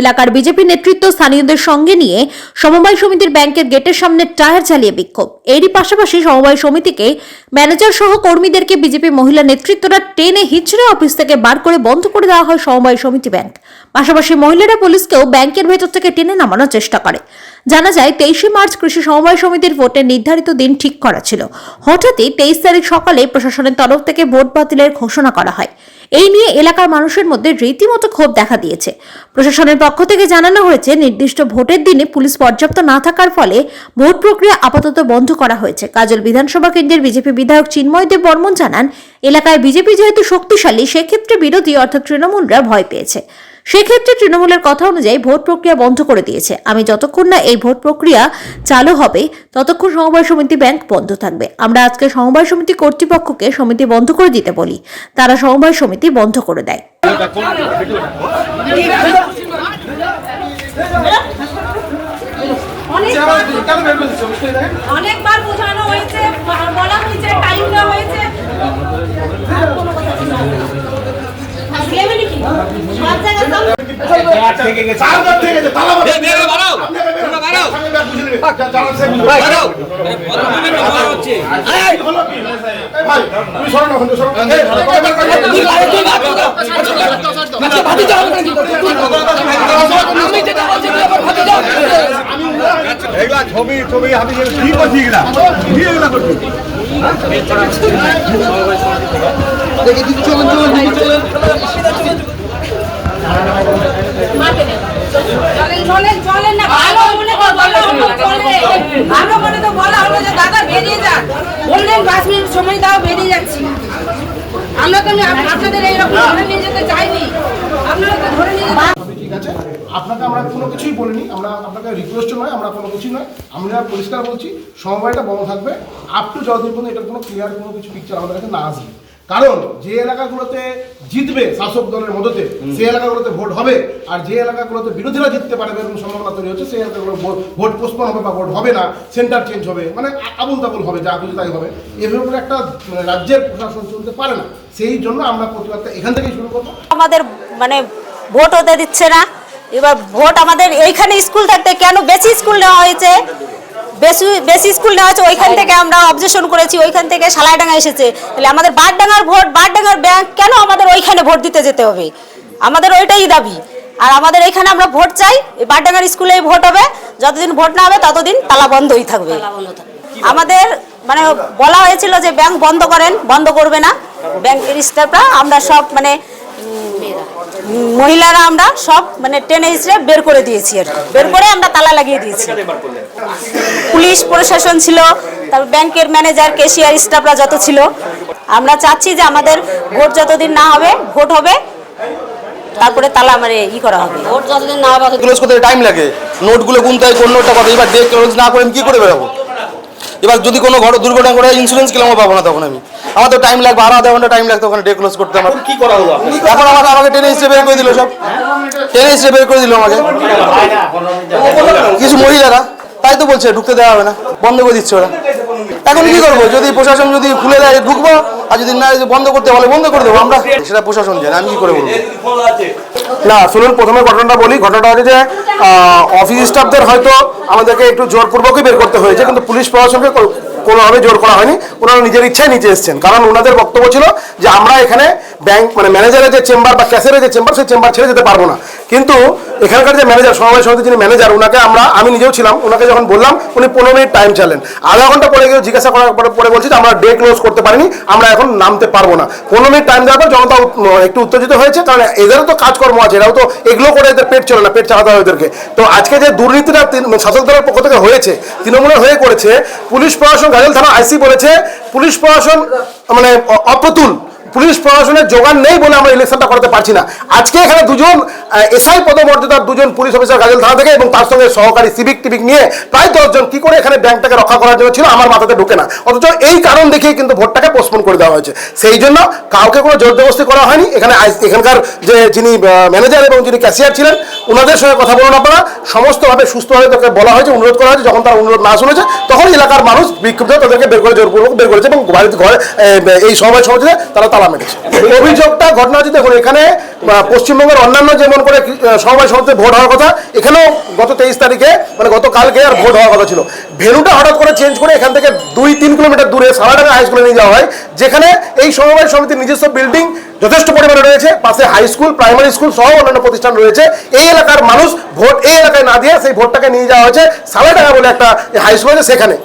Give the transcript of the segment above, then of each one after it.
এলাকার বিজেপি নেতৃত্ব স্থানীয়দের সঙ্গে নিয়ে সমবায় সমিতির ব্যাংকের গেটের সামনে টায়ার চালিয়ে বিক্ষোভ। এরই পাশাপাশি সমবায় সমিতিকে ম্যানেজার সহ কর্মীদেরকে বিজেপি মহিলা নেতৃত্বরা টেনে হিচড়ে অফিস থেকে বার করে বন্ধ করে দেওয়া হয় সমবায় সমিতি ব্যাংক। পাশাপাশি মহিলারা পুলিশকেও ব্যাংকের ভেতর থেকে টেনে নামানোর চেষ্টা করে। জানা যায়, তেইশে মার্চ কৃষি সমবায় সমিতির ভোটের নির্ধারিত দিন ঠিক করা ছিল। হঠাৎই তেইশ তারিখ সকালে প্রশাসনের তরফ থেকে ভোট বাতিলের ঘোষণা করা হয়। এই নিয়ে এলাকার মানুষের মধ্যে রীতিমতো ক্ষোভ দেখা দিয়েছে। প্রশাসনের পক্ষ থেকে জানানো হয়েছে, নির্দিষ্ট ভোটের দিনে পুলিশ পর্যাপ্ত না থাকার ফলে ভোট প্রক্রিয়া আপাতত বন্ধ করা হয়েছে। কাজল বিধানসভা কেন্দ্রের বিজেপি বিধায়ক চিন্ময় দেব বর্মন জানান, এলাকায় বিজেপি যেহেতু শক্তিশালী, সেক্ষেত্রে বিরোধী অর্থাৎ তৃণমূলরা ভয় পেয়েছে। সেক্ষেত্রে তৃণমূলের কথা অনুযায়ী ভোট প্রক্রিয়া বন্ধ করে দিয়েছে। আমি যতক্ষণ না এই ভোট প্রক্রিয়া চালু হবে, ততক্ষণ সমবায় সমিতি ব্যাংক বন্ধ থাকবে। আমরা আজকে সমবায় সমিতি কর্তৃপক্ষকে সমিতি বন্ধ করে দিতে বলি। তারা সমবায় সমিতি বন্ধ করে দেয়। অনেকবার বোঝানো হয়েছে, বলা হয়েছে টাইম দেওয়া হয়েছে লেভেলে কি সব জায়গায় সব এগুলা ছবি ছবি আমি কি করছি এগুলা কি এগুলা করছি চলেন চলেন না ভালো মনে আমরা আপনাকে আমরা কোনো কিছুই বলিনি, আমরা আপনাকে রিকোয়েস্ট নয়, আমরা কোনো কিছুই আমরা পরিষ্কার বলছি সময়টা বন্ধ থাকবে। আপ টু যতদিন পর্যন্ত এটার কোনো ক্লিয়ার কোনো কিছু পিকচার আমাদের কাছে না আসবে। কারণ যে এলাকাগুলোতে জিতবে শাসক দলের মদতে সেই এলাকাগুলোতে ভোট হবে আর যে এলাকাগুলোতে বিরোধীরা জিততে পারবে এরকম সম্ভাবনা তৈরি হচ্ছে সেই এলাকাগুলো ভোট- ভোট পোস্টপন হবে বা ভোট হবে না সেন্টার চেঞ্জ হবে মানে আবুল তাবুল হবে যা কিছু তাই হবে। এভাবে করে একটা মানে, রাজ্যের প্রশাসন চলতে পারে না। সেই জন্য আমরা প্রতিবাদটা এখান থেকেই শুরু করব। আমাদের মানে ভোট হতে দিচ্ছে না। এবার ভোট আমাদের এইখানে স্কুল থাকতে কেন বেশি স্কুল নেওয়া হয়েছে? বেশি বেশি স্কুল নেওয়া হয়েছে ওইখান থেকে আমরা অবজেকশন করেছি ওইখান থেকে সালাইডাঙ্গা এসেছে। তাহলে আমাদের বারডাঙ্গার ভোট বারডাঙ্গার ব্যাংক কেন আমাদের ওইখানে ভোট দিতে যেতে হবে? আমাদের ওইটাই দাবি। আর আমাদের এইখানে আমরা ভোট চাই এই বারডাঙ্গার স্কুলেই ভোট হবে। যতদিন ভোট না হবে ততদিন তালা বন্ধই থাকবে। আমাদের মানে বলা হয়েছিল যে ব্যাংক বন্ধ করেন বন্ধ করবে না। ব্যাংকের স্টাফরা আমরা সব মানে মহিলারা আমরা সব মানে টেনে হিসেবে বের করে দিয়েছি আর বের করে আমরা তালা লাগিয়ে দিয়েছি। পুলিশ প্রশাসন ছিল তারপর ব্যাংকের ম্যানেজার কেশিয়ার স্টাফরা যত ছিল। আমরা চাচ্ছি যে আমাদের ভোট যতদিন না হবে ভোট হবে তারপরে তালা মানে ই করা হবে। ভোট যতদিন না হবে ক্লোজ করতে টাইম লাগে। নোটগুলো গুনতে হয় কোন নোটটা কত এবার ডে ক্লোজ না করে আমি কি করে বেরোবো? এবার যদি কোনো ঘর দুর্ঘটনা করে ইন্স্যুরেন্স ক্লেমও পাবো না তখন আমি। আমার তো টাইম লাগবে আরও আধা ঘণ্টা টাইম লাগতো ওখানে ডে ক্লোজ করতে আমার। কি করা হলো এখন আমাকে আমাকে টেনে হিসেবে বের করে দিল সব। টেনে হিসেবে বের করে দিল আমাকে। কিছু মহিলারা তাই তো বলছে, ঢুকতে দেওয়া হবে না, বন্ধ করে দিচ্ছে ওরা। এখন কি করব? যদি প্রশাসন যদি খুলে দেয়, ঢুকবো, আর যদি না বন্ধ করতে বলে, বন্ধ করে দেবো আমরা। সেটা প্রশাসন জানে, আমি কি করে বলব? না, শুনুন, প্রথমে ঘটনাটা বলি। ঘটনাটা হচ্ছে যে অফিস স্টাফদের হয়তো আমাদেরকে একটু জোরপূর্বকই বের করতে হয়েছে, কিন্তু পুলিশ প্রশাসনকে কোনোভাবে জোর করা হয়নি। ওনারা নিজের ইচ্ছায় নিচে এসেছেন। কারণ ওনাদের বক্তব্য ছিল যে, আমরা এখানে ব্যাংক মানে ম্যানেজারের যে চেম্বার বা ক্যাশের যে চেম্বার সেই চেম্বার ছেড়ে যেতে পারব না। কিন্তু এখানকার যে ম্যানেজার সমবায় সমিতির যিনি ম্যানেজার ওনাকে আমরা, আমি নিজেও ছিলাম ওনাকে যখন বললাম, উনি পনেরো মিনিট টাইম চালেন। আধা ঘণ্টা পরে গিয়ে জিজ্ঞাসা করার পরে বলছি যে, আমরা ডে ক্লোজ করতে পারিনি, আমরা এখন নামতে পারব না। পনেরো মিনিট টাইম দেওয়ার পর জনতা একটু উত্তেজিত হয়েছে, কারণ এদেরও তো কাজকর্ম আছে, এরাও তো এগুলো করে এদের পেট চলে না, পেট চালাতে হয় ওদেরকে। তো আজকে যে দুর্নীতিটা তিন- শাসক দলের পক্ষ থেকে হয়েছে, তৃণমূলের হয়ে করেছে, পুলিশ প্রশাসন, গাজল থানা আইসি বলেছে, পুলিশ প্রশাসন মানে অপ্রতুল। পুলিশ প্রশাসনের যোগান নেই বলে আমরা ইলেকশনটা করাতে পারছি না। আজকে এখানে দুজন এসআই পদমর্যাদার দুজন পুলিশ অফিসার গাজল থানা থেকে এবং তার সঙ্গে সহকারী সিভিক টিভিক নিয়ে প্রায় দশজন কি করে এখানে ব্যাংকটাকে রক্ষা করার জন্য ছিল আমার মাথাতে ঢুকে না। অথচ এই কারণ দেখিয়ে কিন্তু ভোটটাকে পোস্টপোন করে দেওয়া হয়েছে। সেই জন্য কাউকে কোনো জোরদবস্তি করা হয়নি। এখানে এখানকার যে যিনি ম্যানেজার এবং যিনি ক্যাশিয়ার ছিলেন ওনাদের সঙ্গে কথা বলুন আপনারা। সমস্তভাবে সুস্থভাবে তাকে বলা হয়েছে, অনুরোধ করা হয়েছে। যখন তারা অনুরোধ না শুনেছে তখন এলাকার মানুষ বিক্ষুব্ধ তাদেরকে বের করে জোরপূর্বক বের করেছে এবং বাড়িতে ঘরে এই সবাই সমাজে তারা তালা মেরেছে। অভিযোগটা ঘটনা হচ্ছে দেখুন, এখানে পশ্চিমবঙ্গের অন্যান্য যেমন করে সমবায় সমিতিতে ভোট হওয়ার কথা, এখানেও গত তেইশ তারিখে মানে গতকালকে আর ভোট হওয়ার কথা ছিল। ভেনুটা হঠাৎ করে চেঞ্জ করে এখান থেকে দুই তিন কিলোমিটার দূরে সারাডাঙ্গা হাই স্কুলে নিয়ে যাওয়া হয়, যেখানে এই সমবায় সমিতির নিজস্ব বিল্ডিং যথেষ্ট পরিমাণে রয়েছে। পাশে হাই স্কুল প্রাইমারি স্কুল সহ অন্যান্য প্রতিষ্ঠান রয়েছে। এই এলাকার মানুষ ভোট এই এলাকায় না দিয়ে সেই ভোটটাকে নিয়ে যাওয়া হয়েছে। সালাডাঙ্গা বলে একটা হাই স্কুল আছে সেখানে।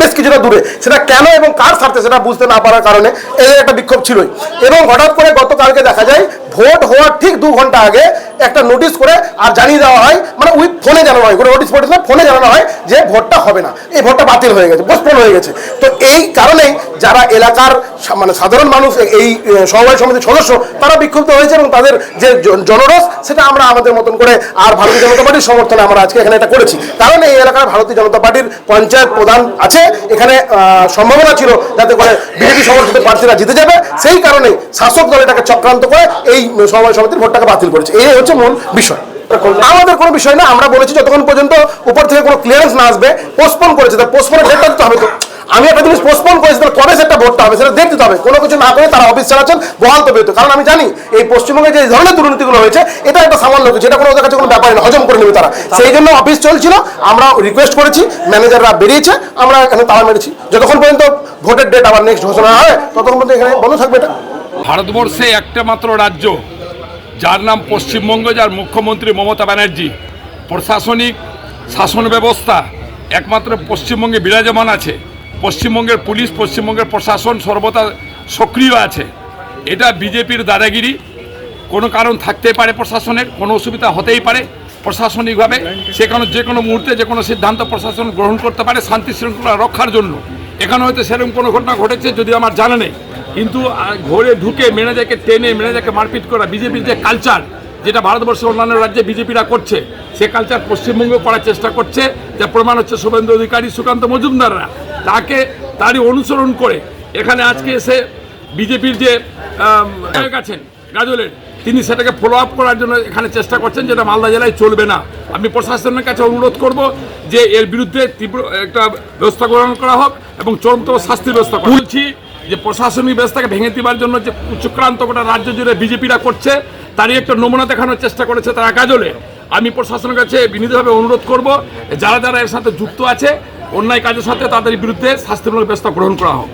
বেশ কিছুটা দূরে। সেটা কেন এবং কার স্বার্থে সেটা বুঝতে না পারার কারণে এদের একটা বিক্ষোভ ছিলই। এবং হঠাৎ করে গতকালকে দেখা যায় ভোট হওয়ার ঠিক দু ঘণ্টা আগে একটা নোটিশ করে আর জানিয়ে দেওয়া হয় মানে উইথ ফোনে জানানো হয়, কোনো নোটিশ ফোটিস না, ফোনে জানানো হয় যে ভোটটা হবে না। এই ভোটটা বাতিল হয়ে গেছে পোস্টপোন হয়ে গেছে। তো এই কারণেই যারা এলাকার মানে সাধারণ মানুষ এই সমবায় সমিতির সদস্য, তারা বিক্ষুব্ধ হয়েছে এবং তাদের যে জন- জনরোষ, সেটা আমরা আমাদের মতন করে আর ভারতীয় জনতা পার্টির সমর্থনে আমরা আজকে এখানে এটা করেছি। কারণ এই এলাকার ভারতীয় জনতা পার্টির পঞ্চায়েত প্রধান আছে, এখানে সম্ভাবনা ছিল যাতে করে বিজেপি সমর্থিত প্রার্থীরা জিতে যাবে। সেই কারণে শাসক দল এটাকে চক্রান্ত করে এই সমবায় সমিতির ভোটটাকে বাতিল করেছে। এই হচ্ছে মূল বিষয়। আমাদের কোনো বিষয় না, আমরা বলেছি যতক্ষণ পর্যন্ত উপর থেকে কোনো ক্লিয়ারেন্স না আসবে পোস্টপোন করেছে তার পোস্টপোনের ডেটটা দিতে হবে তো। আমি একটা জিনিস পোস্টপোন করেছি, তাহলে কবে সেটা ভোটটা হবে, সেটা দিতে হবে। কোনো কিছু না করে তারা অফিস চালাচ্ছেন বহাল তবে কারণ আমি জানি, এই পশ্চিমবঙ্গে যে ধরনের দুর্নীতিগুলো হয়েছে, এটা একটা সামান্য কিছু, এটা কোনো ওদের কাছে কোনো ব্যাপার না, হজম করে নেবে তারা। সেই জন্য অফিস চলছিল, আমরা রিকোয়েস্ট করেছি ম্যানেজাররা বেরিয়েছে, আমরা এখানে তালা মেরেছি। যতক্ষণ পর্যন্ত ভোটের ডেট আবার নেক্সট ঘোষণা হয়, ততক্ষণ পর্যন্ত এখানে বন্ধ থাকবে এটা। ভারতবর্ষে একটা মাত্র রাজ্য, যার নাম পশ্চিমবঙ্গ, যার মুখ্যমন্ত্রী মমতা ব্যানার্জি। প্রশাসনিক শাসন ব্যবস্থা একমাত্র পশ্চিমবঙ্গে বিরাজমান আছে। পশ্চিমবঙ্গের পুলিশ, পশ্চিমবঙ্গের প্রশাসন সর্বদা সক্রিয় আছে। এটা বিজেপির দাদাগিরি। কোনো কারণ থাকতে পারে প্রশাসনের, কোনো অসুবিধা হতেই পারে প্রশাসনিকভাবে। সে কোনো যে কোনো মুহূর্তে যে কোনো সিদ্ধান্ত প্রশাসন গ্রহণ করতে পারে শান্তি শৃঙ্খলা রক্ষার জন্য। এখানে হয়তো সেরকম কোনো ঘটনা ঘটেছে যদি আমার জানা নেই। কিন্তু ঘরে ঢুকে ম্যানেজারকে টেনে ম্যানেজারকে মারপিট করা বিজেপির যে কালচার যেটা ভারতবর্ষের অন্যান্য রাজ্যে বিজেপিরা করছে, সে কালচার পশ্চিমবঙ্গ করার চেষ্টা করছে যা প্রমাণ হচ্ছে শুভেন্দু অধিকারী, সুকান্ত মজুমদাররা তাকে তারই অনুসরণ করে এখানে আজকে এসে বিজেপির যে আছেন, গাজলের, তিনি সেটাকে ফলো আপ করার জন্য এখানে চেষ্টা করছেন, যেটা মালদা জেলায় চলবে না আমি প্রশাসনের কাছে অনুরোধ করব যে এর বিরুদ্ধে তীব্র একটা ব্যবস্থা গ্রহণ করা হোক এবং চূড়ান্ত শাস্তির ব্যবস্থা। বলছি যে প্রশাসনিক ব্যবস্থাকে ভেঙে দেওয়ার জন্য যে উচ্চক্রান্ত গোটা রাজ্য জুড়ে বিজেপিরা করছে, তারই একটা নমুনা দেখানোর চেষ্টা করেছে তারা কাজলে আমি প্রশাসনের কাছে বিনীতভাবে অনুরোধ করব, যারা যারা এর সাথে যুক্ত আছে, অন্যায় কাজের সাথে তাদের বিরুদ্ধে শাস্তিমূলক ব্যবস্থা গ্রহণ করা হোক।